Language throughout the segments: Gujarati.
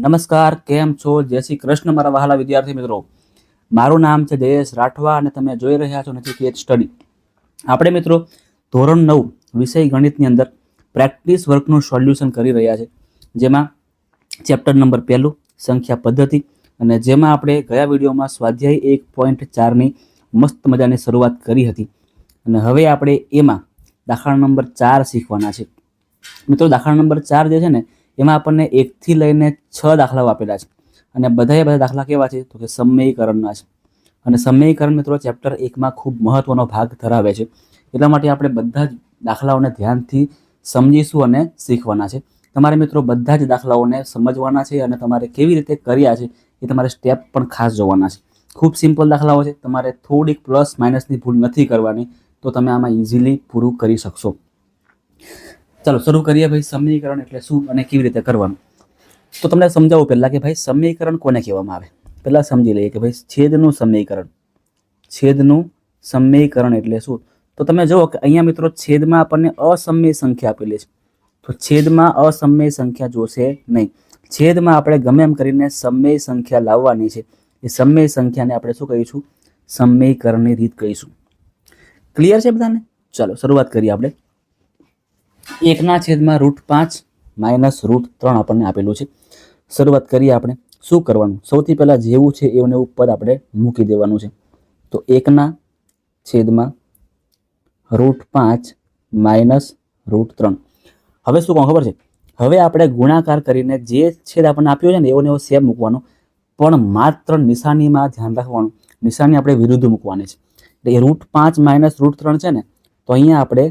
નમસ્કાર, કેમ છો? જય શ્રી કૃષ્ણ મારા વહાલા વિદ્યાર્થી મિત્રો. મારું નામ છે જયેશ રાઠવા અને તમે જોઈ રહ્યા છો નથી કે સ્ટડી. આપણે મિત્રો ધોરણ નવ વિષય ગણિતની અંદર પ્રેક્ટિસ વર્કનું સોલ્યુશન કરી રહ્યા છે. જેમાં ચેપ્ટર નંબર પહેલું, સંખ્યા પદ્ધતિ અને જેમાં આપણે ગયા વિડીયોમાં સ્વાધ્યાય એક પોઈન્ટ ચારની મસ્ત મજાની શરૂઆત કરી હતી. અને હવે આપણે એમાં દાખલા નંબર ચાર શીખવાના છે. મિત્રો દાખલા નંબર ચાર જે છે ને એમાં આપણને એકથી લઈને છ દાખલાઓ આપેલા છે. અને બધાએ બધા દાખલા કેવા છે? તો કે સમયીકરણના છે. અને સમયીકરણ મિત્રો ચેપ્ટર એકમાં ખૂબ મહત્વનો ભાગ ધરાવે છે. એટલા માટે આપણે બધા જ દાખલાઓને ધ્યાનથી સમજીશું અને શીખવાના છે. તમારે મિત્રો બધા જ દાખલાઓને સમજવાના છે અને તમારે કેવી રીતે કર્યા છે એ તમારે સ્ટેપ પણ ખાસ જોવાના છે. ખૂબ સિમ્પલ દાખલાઓ છે. તમારે થોડીક પ્લસ માઇનસની ભૂલ નથી કરવાની, તો તમે આમાં ઇઝીલી પૂરું કરી શકશો. ચાલો, શરૂ કરીએ ભાઈ સમીકરણ એટલે શું અને કેવી રીતે કરવાનું? તો તમને સમજાવું પહેલાં કે ભાઈ સમીકરણ કોને કહેવામાં આવે? પહેલાં સમજી લઈએ કે ભાઈ છેદનું સમીકરણ. છેદનું સમીકરણ એટલે શું? તો તમે જુઓ કે અહીંયા મિત્રો છેદમાં આપણને અસમય સંખ્યા આપેલી છે. તો છેદમાં અસમય સંખ્યા જોશે નહીં. છેદમાં આપણે ગમે એમ કરીને સમય સંખ્યા લાવવાની છે. એ સમય સંખ્યાને આપણે શું કહીશું? સમીકરણની રીત કહીશું. ક્લિયર છે બધાને? ચાલો, શરૂઆત કરીએ આપણે. એકના છેદમાં રૂટ પાંચ માઇનસ રૂટ ત્રણ આપણને આપેલું છે. શરૂઆત કરીએ આપણે. શું કરવાનું? સૌથી પહેલાં જેવું છે એવું ઉપર આપણે મૂકી દેવાનું છે. તો એકના છેદમાં રૂટ પાંચ માઇનસ રૂટ ત્રણ. હવે શું કહું, ખબર છે? હવે આપણે ગુણાકાર કરીને જે છેદ આપણને આપ્યો છે ને એવો એવો સેમ મૂકવાનો. પણ માત્ર નિશાનીમાં ધ્યાન રાખવાનું. નિશાની આપણે વિરુદ્ધ મૂકવાની છે. એટલે એ રૂટ પાંચ માઇનસ રૂટ ત્રણ છે ને, તો અહીંયા આપણે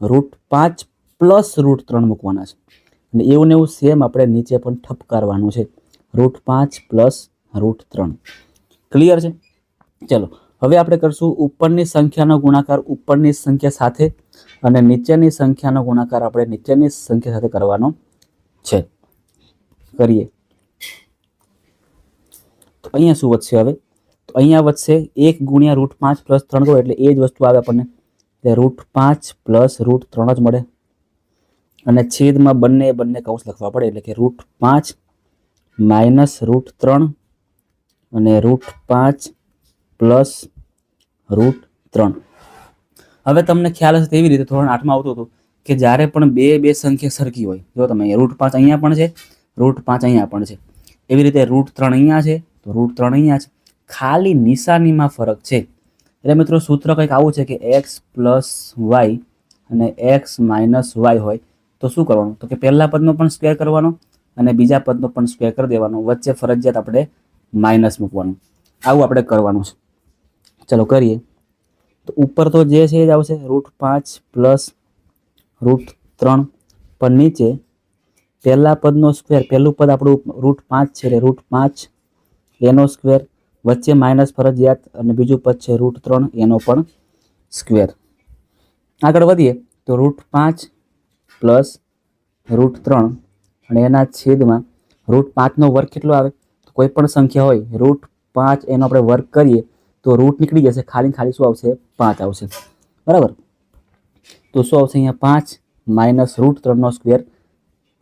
રૂટ પાંચ પ્લસ રૂટ ત્રણ મૂકવાના છે. અને એવું ને એવું સેમ આપણે નીચે પણ ઠપકારવાનું છે. રૂટ પાંચ પ્લસ રૂટ ત્રણ. ક્લિયર છે? ચલો, હવે આપણે કરશું ઉપરની સંખ્યાનો ગુણાકાર, ઉપરની સંખ્યા સાથે અને નીચેની સંખ્યાનો ગુણાકાર આપણે નીચેની સંખ્યા સાથે કરવાનો છે. કરીએ. તો અહીંયા શું વધશે હવે? તો અહીંયા વધશે એક ગુણ્યા રૂટ પાંચ પ્લસ ત્રણ કરો એટલે એ જ વસ્તુ આવે આપણને. એટલે રૂટ પાંચ પ્લસ રૂટ ત્રણ જ મળે. અને છેદમાં બંને બંને કૌંસ લખવા પડે એટલે કે રૂટ પાંચ માઇનસ રૂટ ત્રણ અને રૂટ પાંચ પ્લસ રૂટ ત્રણ. હવે તમને ખ્યાલ હશે તેવી રીતે ધોરણ આઠમાં આવતું હતું કે જ્યારે પણ બે બે સંખ્યા સરખી હોય, જો તમે રૂટ પાંચ અહીંયા પણ છે રૂટ પાંચ અહીંયા પણ છે. એવી રીતે રૂટ ત્રણ અહીંયા છે, તો રૂટ ત્રણ અહીંયા છે. ખાલી નિશાનીમાં ફરક છે. એટલે મિત્રો સૂત્ર કંઈક આવું છે કે એક્સ પ્લસ વાય અને એક્સ માઇનસ વાય હોય. તો શું કરવાનું? તો કે પહેલા પદનો પણ સ્ક્વેર કરવાનો અને બીજા પદનો પણ સ્ક્વેર કરી દેવાનો. વચ્ચે ફરજિયાત આપણે માઇનસ મૂકવાનું. આવું આપણે કરવાનું છે. ચલો કરીએ. તો ઉપર તો જે છે એ જ આવશે. રૂટ પાંચ પ્લસ રૂટ ત્રણ. પણ નીચે પહેલાં પદનો સ્ક્વેર પહેલું પદ આપણું રૂટ પાંચ છે એટલે રૂટ પાંચ, એનો સ્ક્વેર વચ્ચે માઇનસ ફરજિયાત અને બીજું પદ છે રૂટ ત્રણ, એનો પણ સ્ક્વેર આગળ વધીએ. તો રૂટ પાંચ પ્લસ રૂટ ત્રણ અને એના છેદમાં રૂટ પાંચનો વર્ગ કેટલો આવે? તો કોઈ પણ સંખ્યા હોય, રૂટ પાંચ એનો આપણે વર્ગ કરીએ, તો રૂટ નીકળી જશે. ખાલી ખાલી શું આવશે? પાંચ આવશે. બરાબર? તો શું આવશે અહીંયા? પાંચ માઇનસ રૂટ ત્રણનો સ્ક્વેર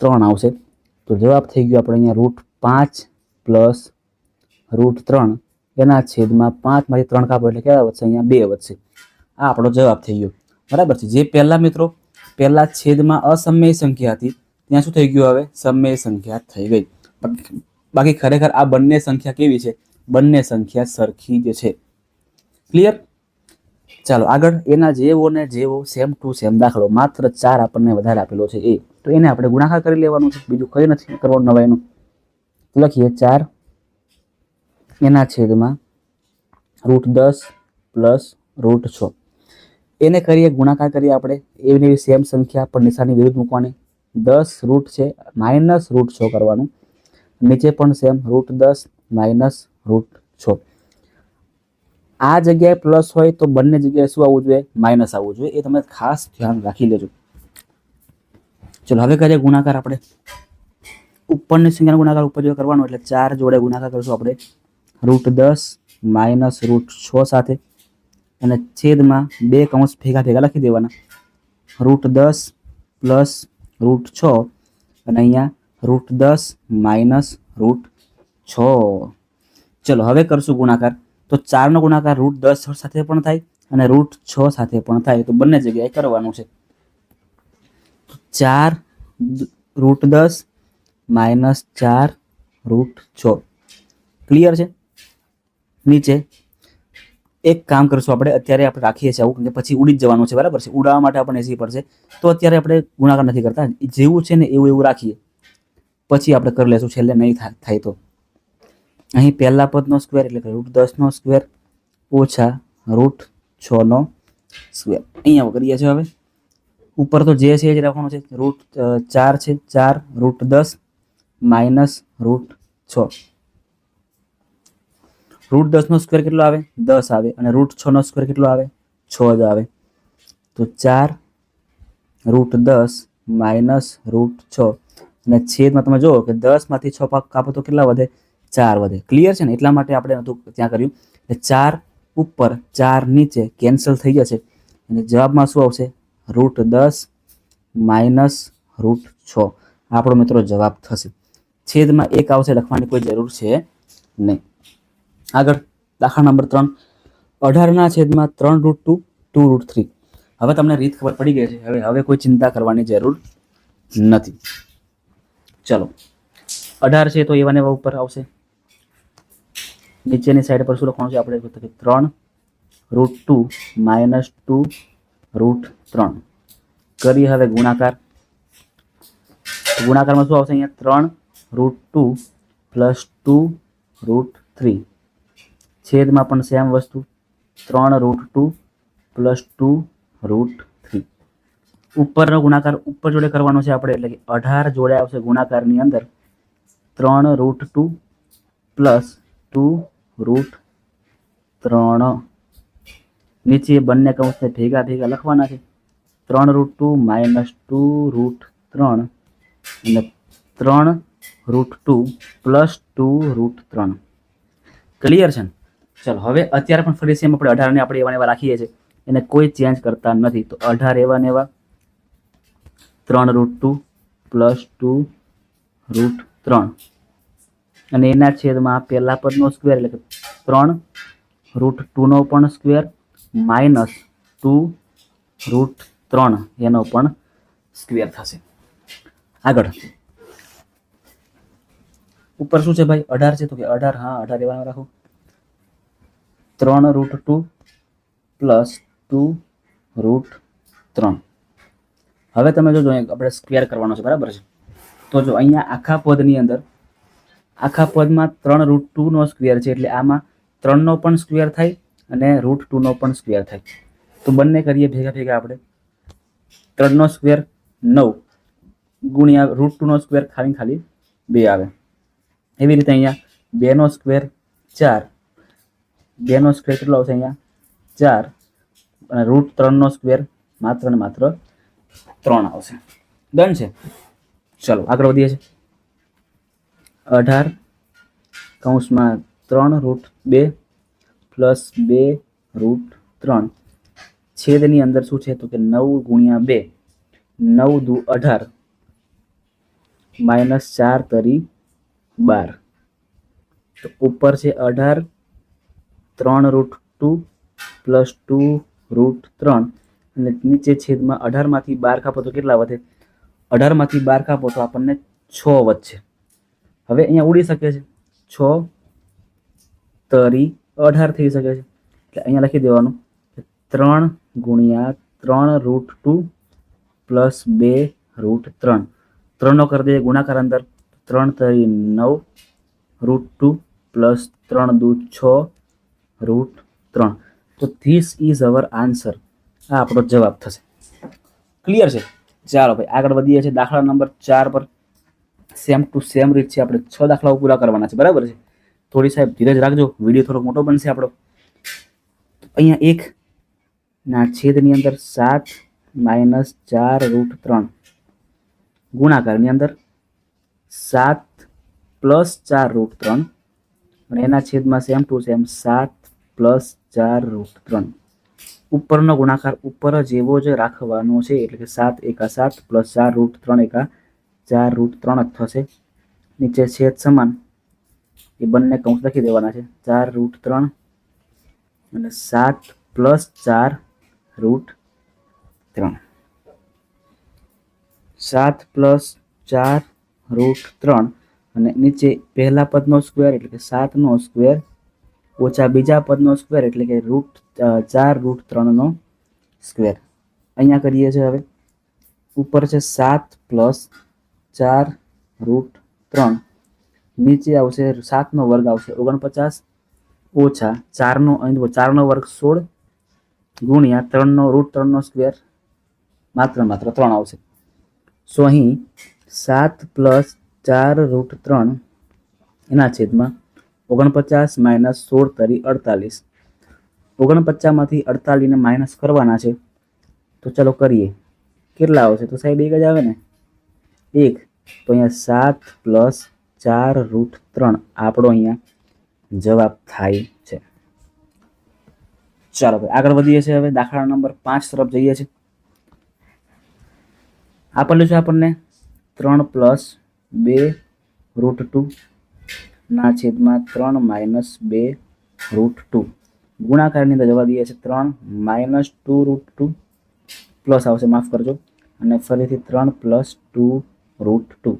ત્રણ આવશે. તો જવાબ થઈ ગયો આપણે અહીંયા રૂટ પાંચ પ્લસ રૂટ ત્રણ. એના છેદમાં પાંચમાંથી ત્રણ કાપો એટલે કેટલા વધશે? અહીંયા બે વધશે. આ આપણો જવાબ થઈ ગયો. બરાબર છે? જે પહેલાં મિત્રો પહેલાં છેદમાં અસમય સંખ્યા હતી. ત્યાં શું થઈ ગયું હવે? સમય સંખ્યા થઈ ગઈ. બાકી ખરેખર આ બંને સંખ્યા કેવી છે? બંને સંખ્યા સરખી જ છે. ક્લિયર ચાલો, આગળ. એના જેવો ને જેવો સેમ ટુ સેમ દાખલો. માત્ર ચાર આપણને વધારે આપેલો છે એ. તો એને આપણે ગુણાકાર કરી લેવાનું છે. બીજું કંઈ નથી કરવાનું નવાઈનું. લખીએ ચાર. એના છેદમાં રૂટ દસ પ્લસ રૂટ છ. એને કરીએ ગુણાકાર કરીએ આપણે, એવી એવી સેમ સંખ્યા પણ નિશાની વિરુદ્ધ મૂકવાની. દસ રૂટ છે માઇનસ રૂટ છ કરવાનું. નીચે પણ સેમ રૂટ દસ માઇનસ રૂટ છ આ જગ્યાએ પ્લસ હોય તો બંને જગ્યાએ શું આવવું જોઈએ? માઇનસ આવવું જોઈએ. એ તમે ખાસ ધ્યાન રાખી લેજો. ચલો, હવે કરીએ ગુણાકાર આપણે. ઉપરની સંખ્યાનો ગુણાકાર ઉપર જોડે કરવાનો, એટલે ચાર જોડે ગુણાકાર કરશું આપણે. રૂટ દસ માઇનસ રૂટ છ સાથે. અને છેદમાં બે કૌંસ ભેગા ભેગા લખી દેવાના. રૂટ દસ પ્લસ રૂટ છ. અને અહીંયા રૂટ દસ માઇનસ રૂટ છ. ચલો, હવે કરશું ગુણાકાર. તો ચારનો ગુણાકાર રૂટ દસ સાથે પણ થાય અને રૂટ છ સાથે પણ થાય. તો બંને જગ્યાએ કરવાનું છે. ચાર રૂટ દસ માઇનસ ચાર રૂટ છ. ક્લિયર છે? નીચે એક કામ કરશું આપણે, અત્યારે આપણે રાખીએ છીએ આવું કે પછી ઉડી જ જવાનું છે, બરાબર છે? ઉડાવવા માટે આપણને એસી પડશે. તો અત્યારે આપણે ગુણાકાર નથી કરતા. જેવું છે ને એવું એવું રાખીએ. પછી આપણે કરી લેશું, છેલ્લે નહીં થાય તો. અહીં પહેલા પદનો સ્ક્વેર એટલે કે રૂટ દસનો સ્ક્વેર ઓછા રૂટ છનો સ્ક્વેર અહીંયા કરીએ છીએ હવે. ઉપર તો જે છે એ જ રાખવાનું છે. રૂટ ચાર છે, ચાર રૂટ દસ માઇનસ રૂટ છ. રૂટ દસનો સ્ક્વેર કેટલો આવે? દસ આવે. અને રૂટ છનો સ્ક્વેર કેટલો આવે? છ જ આવે. તો ચાર રૂટ દસ માઇનસ રૂટ છ. અને છેદમાં તમે જુઓ કે દસમાંથી છ પાક કાપો તો કેટલા વધે? ચાર વધે. ક્લિયર છે ને? એટલા માટે આપણે નહોતું ત્યાં કર્યું. એટલે ચાર ઉપર ચાર નીચે કેન્સલ થઈ જશે. અને જવાબમાં શું આવશે? રૂટ દસ માઇનસ રૂટ છ. આપણો મિત્રો જવાબ થશે. છેદમાં એક આવશે લખવાની કોઈ જરૂર છે નહીં. આગળ, દાખલા નંબર ત્રણ. અઢારના છેદમાં ત્રણ root two two root three હવે તમને રીત ખબર પડી ગઈ છે. હવે હવે કોઈ ચિંતા કરવાની જરૂર નથી. ચલો. અઢાર છે તો એવા ને એવા ઉપર આવશે. નીચેની સાઈડ પર શું લખવાનું છે? આપણે ત્રણ root two minus two root ત્રણ. કરીએ હવે ગુણાકાર. ગુણાકારમાં શું આવશે અહીંયા? ત્રણ root two plus two root three છેદમાં પણ સેમ વસ્તુ. ત્રણ root two plus two root three ઉપરનો ગુણાકાર ઉપર જોડે કરવાનો છે આપણે, એટલે કે અઢાર જોડે આવશે ગુણાકારની અંદર. ત્રણ root two plus two root ત્રણ. નીચે બંને કૌંસને ભેગા ભેગા લખવાના છે. ત્રણ root two minus two root ત્રણ. અને ત્રણ root two plus two root ત્રણ. ક્લિયર છે ને? ચલો, હવે અત્યારે પણ ફરી સેમ આપણે અઢારને આપણે એવા એવા રાખીએ છીએ. એને કોઈ ચેન્જ કરતા નથી. તો અઢાર, એવા ને એવા, ત્રણ root two plus two root ત્રણ. અને એના છેદમાં પહેલા પદનો સ્ક્વેર એટલે કે ત્રણ રૂટ ટુનો પણ સ્ક્વેર માઇનસ ટુ રૂટ ત્રણ એનો પણ સ્ક્વેર થશે. આગળ. ઉપર શું છે ભાઈ? અઢાર છે તો કે અઢાર, હા, અઢાર એવા રાખો. ત્રણ root two plus two root ત્રણ. હવે તમે જોજો આપણે સ્ક્વેર કરવાનો છે, બરાબર છે? તો જો, અહીંયા આખા પદની અંદર, આખા પદમાં ત્રણ રૂટ ટુનો સ્ક્વેર છે, એટલે આમાં ત્રણનો પણ સ્ક્વેર થાય અને રૂટ ટુનો પણ સ્ક્વેર થાય. તો બંને કરીએ ભેગા ભેગા આપણે. ત્રણનો સ્ક્વેર નવ ગુણ્યા રૂટ ટુનો સ્ક્વેર ખાલી ખાલી બે આવે. એવી રીતે અહીંયા બેનો સ્ક્વેર ચાર બેનો સ્ક્વેર કેટલો આવશે અહીંયા? ચાર. અને રૂટ ત્રણનો સ્ક્વેર માત્ર ને માત્ર ત્રણ આવશે. ડન છે? ચલો, આગળ વધીએ છીએ. અઢાર કૌંસમાં ત્રણ રૂટ બે પ્લસ બે રૂટ ત્રણ. છેદની અંદર શું છે તો કે નવ ગુણ્યા બે, નવ દુ અઢાર. માઇનસ ચાર તરી બાર. તો ઉપર છે અઢાર ત્રણ root two plus two root ત્રણ. અને નીચે છેદમાં અઢારમાંથી બાર કાપો તો કેટલા વધે? અઢારમાંથી બાર કાપો તો આપણને છ વધશે. હવે અહીંયા ઉડી શકે છે. છ તરી અઢાર થઈ શકે છે. એટલે અહીંયા લખી દેવાનું ત્રણ ગુણ્યા ત્રણ રૂટ ટુ પ્લસ બે રૂટ ત્રણ. ત્રણનો કરી દઈએ ગુણાકાર અંદર. ત્રણ તરી નવ રૂટ ટુ પ્લસ ત્રણ દૂ છ રૂટ ત્રણ. તો ધીસ ઇઝ અવર આન્સર આ આપણો જવાબ થશે. ક્લિયર છે? ચાલો ભાઈ, આગળ વધીએ છીએ. દાખલા નંબર ચાર પર. સેમ ટુ સેમ રીત છે. આપણે છ દાખલાઓ પૂરા કરવાના છે. બરાબર છે? થોડી સાહેબ ધીરજ રાખજો. વીડિયો થોડો મોટો બનશે આપણો. અહીંયા એક, ના, છેદની અંદર સાત, માઇનસ ચાર, રૂટ ત્રણ. ગુણાકારની અંદર સાત પ્લસ ચાર, રૂટ ત્રણ. અને એના છેદમાં સેમ ટુ સેમ સાત પ્લસ ચાર રૂટ ત્રણ. ઉપરનો ગુણાકાર ઉપર જ એવો જ રાખવાનો છે, એટલે કે સાત એકા સાત પ્લસ ચાર રૂટ ત્રણ એકા ચાર રૂટ ત્રણ જ થશે. નીચે છેદ સમાન. એ બંને કૌંસ લખી દેવાના છે. ચાર રૂટ ત્રણ અને સાત પ્લસ ચાર રૂટ ત્રણ. સાત પ્લસ ચાર રૂટ ત્રણ અને નીચે પહેલા પદનો સ્ક્વેર, એટલે કે સાતનો સ્ક્વેર ઓછા બીજા પદનો સ્ક્વેર એટલે કે રૂટ ચાર રૂટ ત્રણનો સ્ક્વેર અહીંયા કરીએ છીએ હવે. ઉપર છે સાત પ્લસ ચાર રૂટ ત્રણ. નીચે આવશે સાતનો વર્ગ આવશે ઓગણપચાસ. ઓછા ચારનો અહીં ચારનો વર્ગ સોળ ગુણ્યા ત્રણનો રૂટ ત્રણનો સ્ક્વેર માત્ર માત્ર ત્રણ આવશે. સો અહીં સાત પ્લસ ચાર રૂટ ત્રણ એના છેદમાં ઓગણપચાસ માઇનસ સોળ તરી અડતાલીસ. ઓગણપચાસમાંથી અડતાલીસને માઇનસ કરવાના છે. તો ચાલો કરીએ. કેટલા આવશે? તો સાહેબ એક જ આવે ને? એક. તો અહીંયા સાત પ્લસ ચાર રૂટ ત્રણ. આપણો અહીંયા જવાબ થાય છે. ચાલો ભાઈ, આગળ વધીએ છીએ હવે. દાખલા નંબર પાંચ તરફ જઈએ છીએ. આપેલું છે આપણને ત્રણ પ્લસ બે રૂટ ટુ. ના છેદમાં ત્રણ માઇનસ બે રૂટ ટુ. ગુણાકારની અંદર જવા દઈએ છે ત્રણ minus two root two plus આવશે, માફ કરજો. અને ફરીથી ત્રણ પ્લસ ટુ રૂટ ટુ.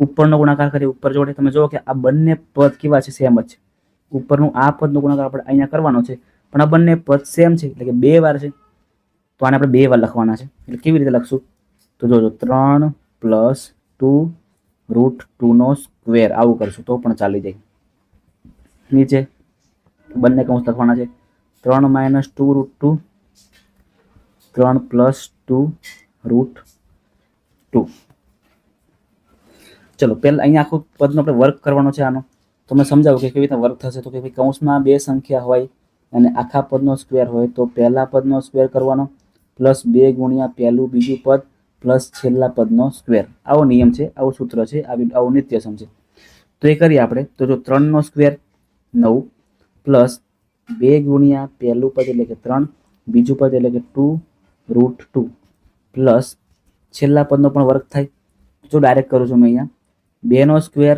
ઉપરનો ગુણાકાર કરીએ, ઉપર જોડે. તમે જુઓ કે આ બંને પદ કેવા છે, સેમ જ છે. ઉપરનું આ પદનો ગુણાકાર આપણે અહીંયા કરવાનો છે, પણ આ બંને પદ સેમ છે, એટલે કે બે વાર છે. તો આને આપણે બે વાર લખવાના છે. એટલે કેવી રીતે લખશું? તો જોજો, ત્રણ પ્લસ ટુ રૂટ ટુનો સ્ક્વેર આવું કરશું તો પણ ચાલી જાય. નીચે બંને કૌંસ લખવાના છે. ત્રણ માઇનસ ટુ રૂટ ટુ, ત્રણ પ્લસ ટુ રૂટ ટુ. ચલો, પહેલાં અહીંયા આખું પદનો આપણે વર્ક કરવાનો છે આનો. તો મેં સમજાવું કે કેવી રીતે વર્ક થશે? તો કે ભાઈ કૌંસમાં બે સંખ્યા હોય અને આખા પદનો સ્ક્વેર હોય તો પહેલા પદનો સ્ક્વેર કરવાનો, પ્લસ બે ગુણ્યા પહેલું બીજું પદ પ્લસ છેલ્લા પદનો સ્ક્વેર. આવો નિયમ છે, આવું સૂત્ર છે, આવી, આવું નિત્યસમ છે. તો એ કરીએ આપણે. તો જો ત્રણનો સ્ક્વેર નવ પ્લસ બે ગુણ્યા પહેલું પદ એટલે કે ત્રણ, બીજું પદ એટલે કે ટુ રૂટ ટુ પ્લસ છેલ્લા પદનો પણ વર્ક થાય. જો ડાયરેક્ટ કરું છું મેં અહીંયા. બેનો સ્ક્વેર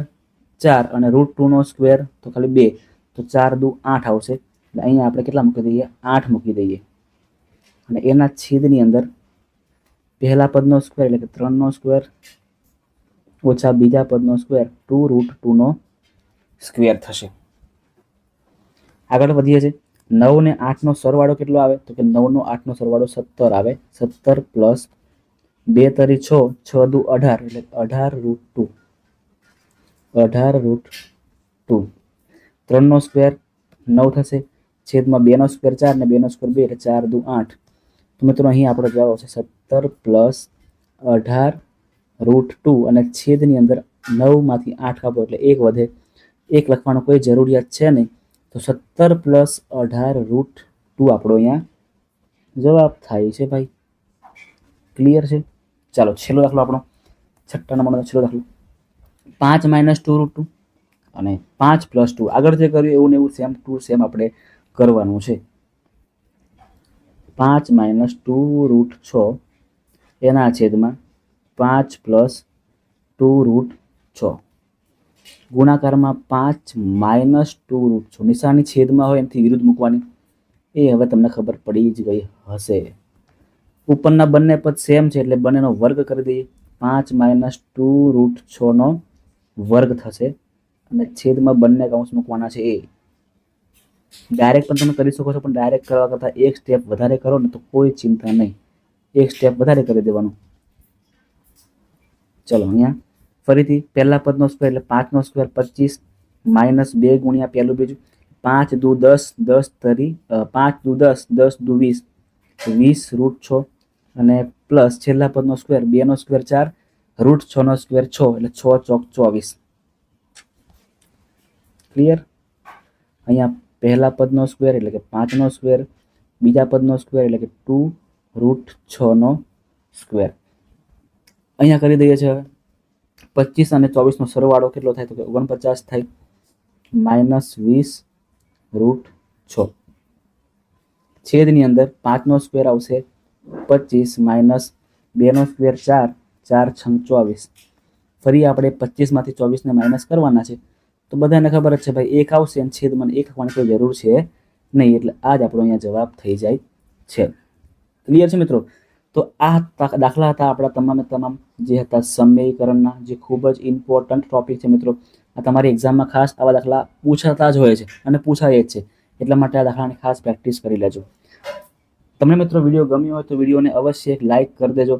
ચાર અને રૂટ ટુનો સ્ક્વેર તો ખાલી બે. તો ચાર દુ આઠ આવશે. એટલે અહીંયા આપણે કેટલા મૂકી દઈએ? આઠ મૂકી દઈએ. અને એના છેદની અંદર પહેલા પદનો સ્ક્વેર એટલે કે ત્રણનો સ્ક્વેર ઓછા બીજા પદનો સ્ક્વેર ટુ રૂટ ટુનો સ્ક્વેર થશે. આગળ વધીએ છીએ. નવ ને આઠનો સરવાળો કેટલો આવે? તો કે નવનો આઠનો સરવાળો સત્તર આવે. સત્તર પ્લસ બે તરી છ છ દુ અઢાર એટલે અઢાર રૂટ ટુ અઢાર રૂટ ટુ ત્રણનો સ્ક્વેર નવ થશે. છેદમાં બેનો સ્ક્વેર ચાર ને બેનો સ્ક્વેર બે એટલે ચાર દુ આઠ. તો મિત્રો, અહીં આપણો જવાબ આવશે સત્તર પ્લસ અઢાર રૂટ ટુ અને છેદની અંદર નવમાંથી આઠ કાપો એટલે એક વધે એક લખવાનો કોઈ જરૂરિયાત છે નહીં. તો સત્તર પ્લસ અઢાર રૂટ ટુ આપણો અહીંયા જવાબ થાય છે ભાઈ. ક્લિયર છે? ચાલો છેલ્લો દાખલો આપણો. છઠ્ઠા નંબરનો છેલ્લો દાખલો. પાંચ માઇનસ ટુ રૂટ ટુ અને પાંચ પ્લસ ટુ આગળ જે કર્યું એવું ને એવું સેમ ટુ સેમ આપણે કરવાનું છે. પાંચ માઇનસ ટુ રૂટ છ એના છેદમાં પાંચ પ્લસ ટુ રૂટ છ. ગુણાકારમાં પાંચ માઇનસ ટુ રૂટ છ. નિશાની છેદમાં હોય એમથી વિરુદ્ધ મૂકવાની. એ હવે તમને ખબર પડી જ ગઈ હશે. ઉપરના બંને પદ સેમ છે એટલે બંનેનો વર્ગ કરી દઈએ. પાંચ માઇનસ ટુ રૂટ છનો વર્ગ થશે. અને છેદમાં બંને કાઉન્સ મૂકવાના છે એ. ડાયરેક્ટ પણ તમે કરી શકો છો, પણ ડાયરેક્ટ કરવા કરતાં એક સ્ટેપ વધારે કરો ને તો કોઈ ચિંતા નહીં. એક સ્ટેપ વધારે કરી દેવાનું. ચલો અહીંયા ફરીથી પહેલા પદનો સ્ક્વેર એટલે પાંચનો સ્ક્વેર પચીસ માઇનસ બે ગુણ્યા પહેલું બીજું પાંચ દુ દસ દસ તરી પાંચ દુ દસ દસ દુ વીસ. વીસ રૂટ છ અને પ્લસ છેલ્લા પદનો સ્ક્વેર બેનો સ્ક્વેર ચાર રૂટ છનો સ્ક્વેર છ એટલે છ ચોક ચોવીસ. ક્લિયર અહીંયા પહેલા પદનો સ્ક્વેર એટલે કે પાંચનો સ્ક્વેર બીજા પદનો સ્ક્વેર એટલે કે ટુ રૂટ છનો સ્ક્વેર. અહીંયા કરી દઈએ છીએ હવે પચીસ અને ચોવીસનો સરવાળો કેટલો થાય તો કે ઓગણપચાસ થાય માઇનસ વીસ રૂટ છ. છેદની અંદર પાંચનો સ્ક્વેર આવશે પચીસ માઇનસ બેનો સ્ક્વેર ચાર ચાર છંગ ચોવીસ. ફરી આપણે પચીસમાંથી ચોવીસને માઇનસ કરવાના છે. તો બધાને ખબર જ છે ભાઈ, એક આવશે અને છેદમાં એક આપવાની કોઈ જરૂર છે નહીં. એટલે આ જ આપણો અહીંયા જવાબ થઈ જાય છે. ક્લિયર છે મિત્રો? તો આ દાખલા હતા આપણા તમામે તમામ જે હતા સમીકરણના, જે ખૂબ જ ઇમ્પોર્ટન્ટ ટોપિક છે મિત્રો. આ તમારી એક્ઝામમાં ખાસ આવા દાખલા પૂછાતા જ હોય છે અને પૂછાય જ છે. એટલા માટે આ દાખલાની ખાસ પ્રેક્ટિસ કરી લેજો. તમને મિત્રો વીડિયો ગમ્યો હોય તો વિડીયોને અવશ્ય એક લાઇક કરી દેજો.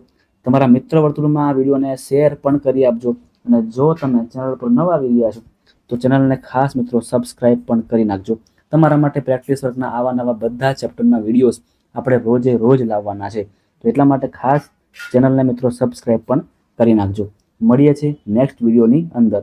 તમારા મિત્ર વર્તુળમાં આ વિડીયોને શેર પણ કરી આપજો. અને જો તમે ચેનલ પર નવા આવી રહ્યા છો, તો ચેનલને ખાસ મિત્રો સબસ્ક્રાઇબ પણ કરી નાખજો. તમારા માટે પ્રેક્ટિસ વર્કના આવા નવા બધા ચેપ્ટરના વિડીયોઝ આપણે રોજે રોજ લાવવાના છે. તો એટલા માટે ખાસ ચેનલને મિત્રો સબસ્ક્રાઇબ પણ કરી નાખજો. મળીએ છીએ નેક્સ્ટ વિડીયોની અંદર.